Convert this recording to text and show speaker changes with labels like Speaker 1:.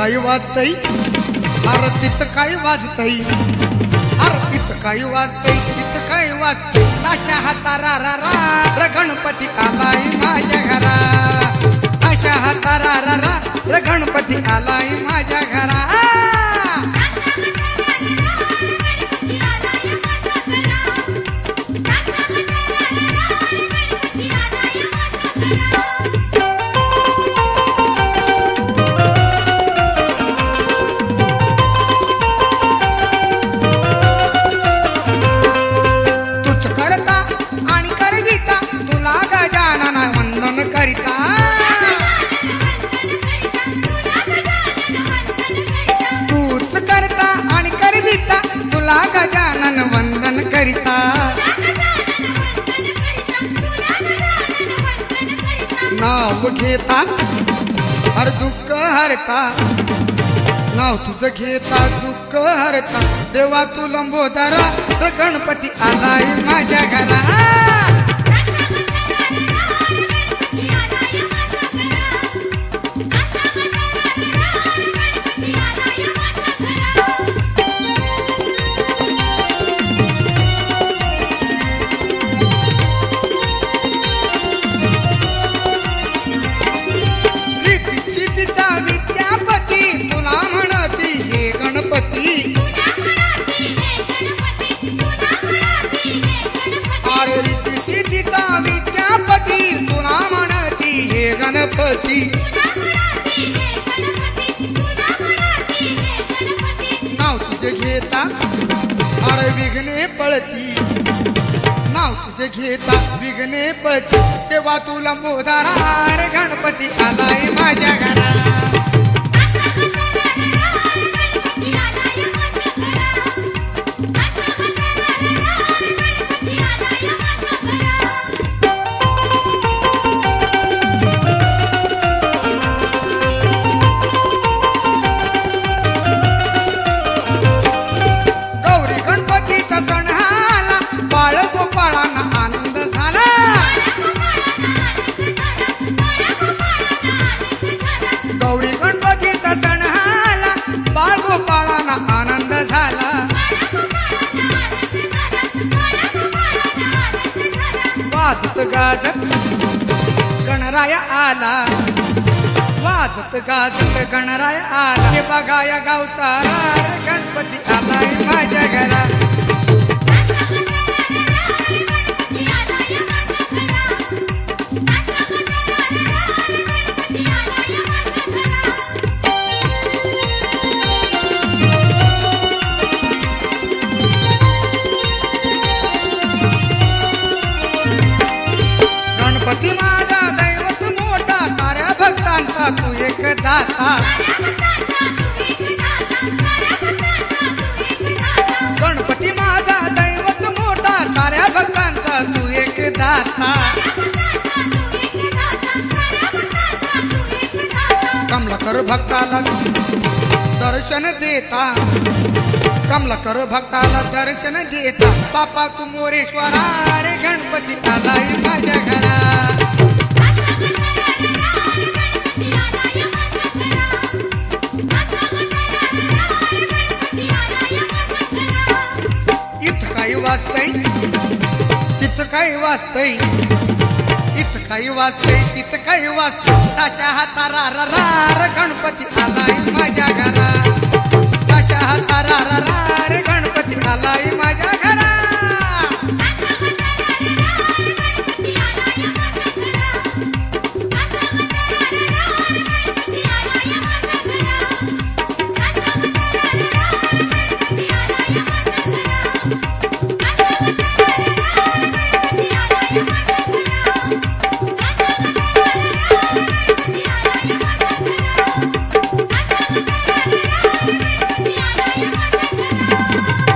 Speaker 1: काही वाजतय? अर तिथं काय वाजतय? अर तिथं काही वाजतय? तिथं काय वाजतय? ताशा हातारा रा रा र नाव घेता. हर दुःख हरता. नाव तुझं घेता दुःख हरता. देवा तू लंबोदरा तर गणपती आलाय माझ्या घरा गणपती नाव तुझे घेता अरे विघ्ने पळती. नाव तुझे घेता विघ्ने पळती. तेव्हा तुला मोदार गणपती आलाय माझ्या घरा वाजत गाजत गणराय आला. वाजत गाजत गणराय आला. हे बघाया गावचा गणपती आलाय दाता गणपती माझा दैवत मोठा साऱ्या भक्तांचा तू एक दाता. कमलाकर भक्ताला दर्शन देता. कमलाकर भक्ताला दर्शन देता. बापा तू मोरेश्वरा रे गणपती आलाय माझ्या घरा काही वाचतय? तिथं काही वाचतय? इथं काही वाचतय तिथं काही वाचतय. त्याच्या हातारा रार गण